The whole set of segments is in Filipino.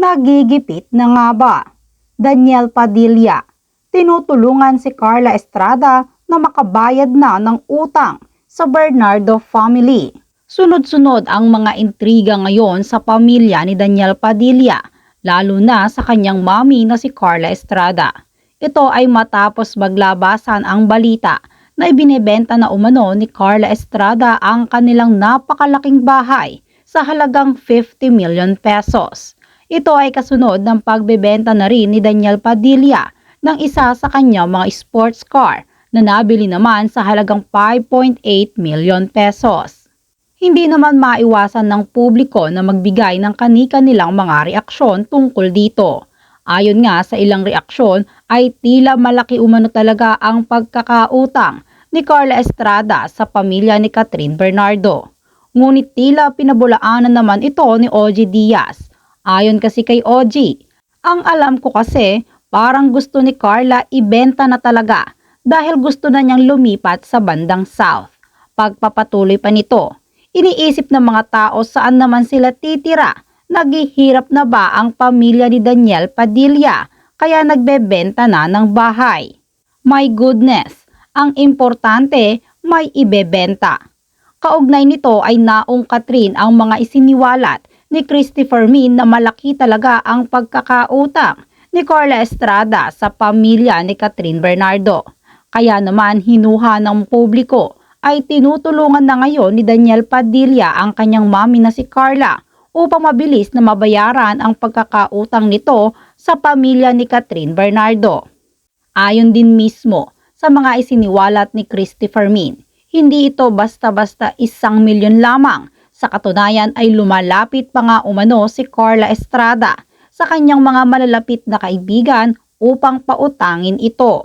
Nagigipit na nga ba? Daniel Padilla, tinutulungan si Carla Estrada na makabayad na ng utang sa Bernardo family. Sunod-sunod ang mga intriga ngayon sa pamilya ni Daniel Padilla, lalo na sa kanyang mami na si Carla Estrada. Ito ay matapos maglabasan ang balita na ibinebenta na umano ni Carla Estrada ang kanilang napakalaking bahay sa halagang 50 million pesos. Ito ay kasunod ng pagbebenta na rin ni Daniel Padilla ng isa sa kanyang mga sports car na nabili naman sa halagang 5.8 million pesos. Hindi naman maiwasan ng publiko na magbigay ng kanika nilang mga reaksyon tungkol dito. Ayon nga sa ilang reaksyon ay tila malaki umano talaga ang pagkakautang ni Carla Estrada sa pamilya ni Catherine Bernardo. Ngunit tila pinabulaanan naman ito ni OG Diaz. Ayon kasi kay OG, ang alam ko kasi parang gusto ni Carla ibenta na talaga dahil gusto na niyang lumipat sa bandang South. Pagpapatuloy pa nito, iniisip ng mga tao saan naman sila titira. Naghihirap na ba ang pamilya ni Daniel Padilla kaya nagbebenta na ng bahay? My goodness, ang importante may ibebenta. Kaugnay nito ay naong Katrin ang mga isiniwalat ni Christopher Min na malaki talaga ang pagkakautang ni Carla Estrada sa pamilya ni Catherine Bernardo. Kaya naman hinuha ng publiko ay tinutulungan na ngayon ni Daniel Padilla ang kanyang mami na si Carla upang mabilis na mabayaran ang pagkakautang nito sa pamilya ni Catherine Bernardo. Ayon din mismo sa mga isiniwalat ni Christopher Min, hindi ito basta-basta isang milyon lamang sa katunayan ay lumalapit pa nga umano si Carla Estrada sa kanyang mga malalapit na kaibigan upang pautangin ito.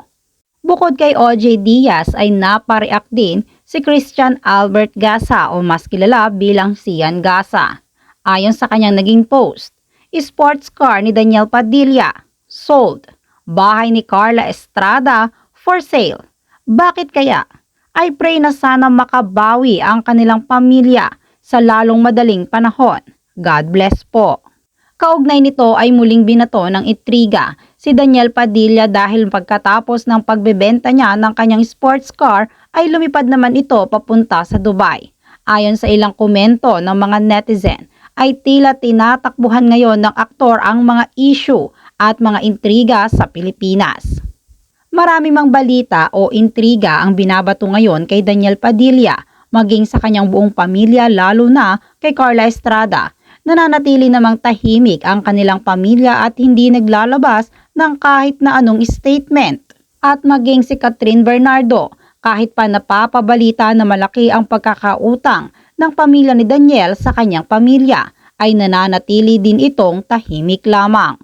Bukod kay OJ Diaz ay napareact din si Christian Albert Gasa o mas kilala bilang Sian Gasa. Ayon sa kanyang naging post, sports car ni Daniel Padilla, sold. Bahay ni Carla Estrada, for sale. Bakit kaya? I pray na sana makabawi ang kanilang pamilya sa lalong madaling panahon. God bless po. Kaugnay nito ay muling binato ng intriga si Daniel Padilla dahil pagkatapos ng pagbebenta niya ng kanyang sports car ay lumipad naman ito papunta sa Dubai. Ayon sa ilang komento ng mga netizen ay tila tinatakbuhan ngayon ng aktor ang mga issue at mga intriga sa Pilipinas. Marami mang balita o intriga ang binabato ngayon kay Daniel Padilla maging sa kanyang buong pamilya lalo na kay Carla Estrada. Nananatili namang tahimik ang kanilang pamilya at hindi naglalabas ng kahit na anong statement. At maging si Catherine Bernardo, kahit pa napapabalita na malaki ang pagkakautang ng pamilya ni Daniel sa kanyang pamilya, ay nananatili din itong tahimik lamang.